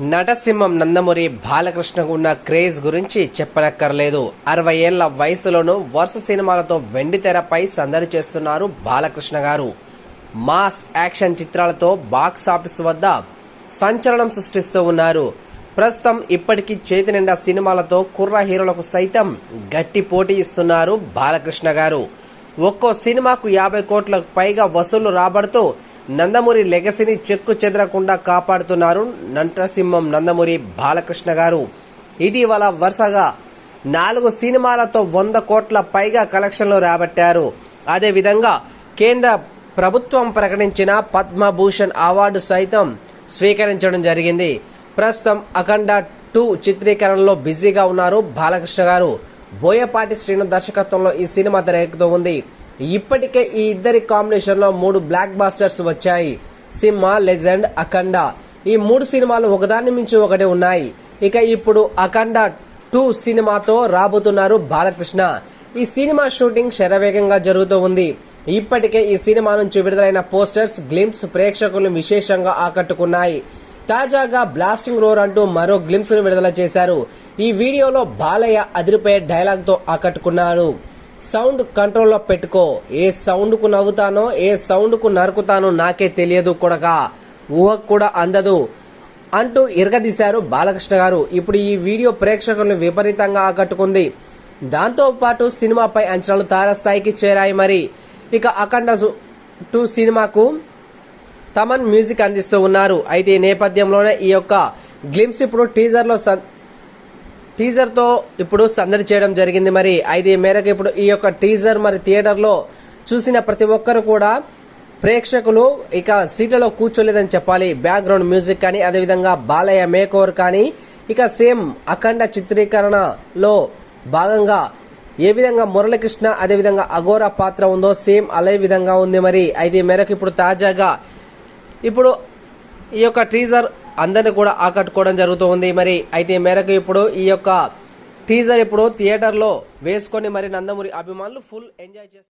నటసింహం నందమూరి బాలకృష్ణకు ఉన్న క్రేజ్ గురించి చెప్పనక్కర్లేదు. అరవై ఏళ్ళ వయసులోనూ వరుస సినిమాలతో వెండి తెరపై సందడి చేస్తున్నారు బాలకృష్ణ గారు. మాస్ యాక్షన్ చిత్రాలతో బాక్స్ ఆఫీస్ వద్ద సంచలనం సృష్టిస్తూ ఉన్నారు. ప్రస్తుతం ఇప్పటికీ చేతి నిండా సినిమాలతో కుర్ర హీరోలకు సైతం గట్టి పోటీ ఇస్తున్నారు బాలకృష్ణ గారు. ఒక్కో సినిమాకు యాభై కోట్లకు పైగా వసూళ్ళు రాబడుతూ నందమూరి లెగసీని చెక్కు చెదరకుండా కాపాడుతున్నారు నంటసింహం నందమూరి బాలకృష్ణ గారు. ఇటీవల వరుసగా నాలుగు సినిమాలతో వంద కోట్ల పైగా కలెక్షన్లు రాబట్టారు. అదేవిధంగా కేంద్ర ప్రభుత్వం ప్రకటించిన పద్మభూషణ్ అవార్డు సైతం స్వీకరించడం జరిగింది. ప్రస్తుతం అఖండ టూ చిత్రీకరణలో బిజీగా ఉన్నారు బాలకృష్ణ గారు. బోయపాటి శ్రీను దర్శకత్వంలో ఈ సినిమా తెరకెక్కుతూ ఉంది. ఇప్పటికే ఈ ఇద్దరి కాంబినేషన్లో మూడు బ్లాక్ బాస్టర్స్ వచ్చాయి. సింహ లెజెండ్ అఖండ. ఈ మూడు సినిమాలు ఒకదాన్ని మించి ఒకటి ఉన్నాయి. ఇక ఇప్పుడు అఖండ టూ సినిమాతో రాబోతున్నారు బాలకృష్ణ. ఈ సినిమా షూటింగ్ శరవేగంగా జరుగుతూ ఉంది. ఇప్పటికే ఈ సినిమా నుంచి విడుదలైన పోస్టర్స్ గ్లిమ్స్ ప్రేక్షకులను విశేషంగా ఆకట్టుకున్నాయి. తాజాగా బ్లాస్టింగ్ రోర్ అంటూ మరో గ్లిమ్స్ను విడుదల చేశారు. ఈ వీడియోలో బాలయ్య అదిరిపోయే డైలాగ్తో ఆకట్టుకున్నారు సౌండ్ కంట్రోల్లో పెట్టుకో. ఏ సౌండ్కు నవ్వుతానో ఏ సౌండ్కు నరుకుతానో నాకే తెలియదు కొడగా ఊహకు కూడా అందదు. అంటూ ఇరగదీశారు బాలకృష్ణ గారు. ఇప్పుడు ఈ వీడియో ప్రేక్షకులను విపరీతంగా ఆకట్టుకుంది. దాంతో పాటు సినిమాపై అంచనాలు తారస్థాయికి చేరాయి మరి. ఇక అఖండ టూ సినిమాకు తమన్ మ్యూజిక్ అందిస్తూ ఉన్నారు. అయితే ఈ నేపథ్యంలోనే ఈ యొక్క గ్లిమ్స్ ఇప్పుడు టీజర్లో టీజర్తో టీజర్తో ఇప్పుడు సందడి చేయడం జరిగింది మరి. అయితే ఈ మేరకు ఇప్పుడు ఈ యొక్క టీజర్ మరి థియేటర్లో చూసిన ప్రతి ఒక్కరు కూడా ప్రేక్షకులు ఇక సీట్లలో కూర్చోలేదని చెప్పాలి. బ్యాక్గ్రౌండ్ మ్యూజిక్ కానీ అదేవిధంగా బాలయ్య మేక్ ఓవర్ కానీ ఇక సేమ్ అఖండ చిత్రీకరణలో భాగంగా ఏ విధంగా మురళీకృష్ణ అదేవిధంగా అఘోర పాత్ర ఉందో సేమ్ అదే విధంగా ఉంది మరి. అయితే మేరకు ఇప్పుడు తాజాగా ఇప్పుడు ఈ యొక్క టీజర్ అందరిని కూడా ఆకట్టుకోవడం జరుగుతూ ఉంది మరి అయితే మేరకు ఇప్పుడు ఈ యొక్క టీజర్ ఇప్పుడు థియేటర్లో వేసుకొని మరి నందమూరి అభిమానులు ఫుల్ ఎంజాయ్ చేస్తారు.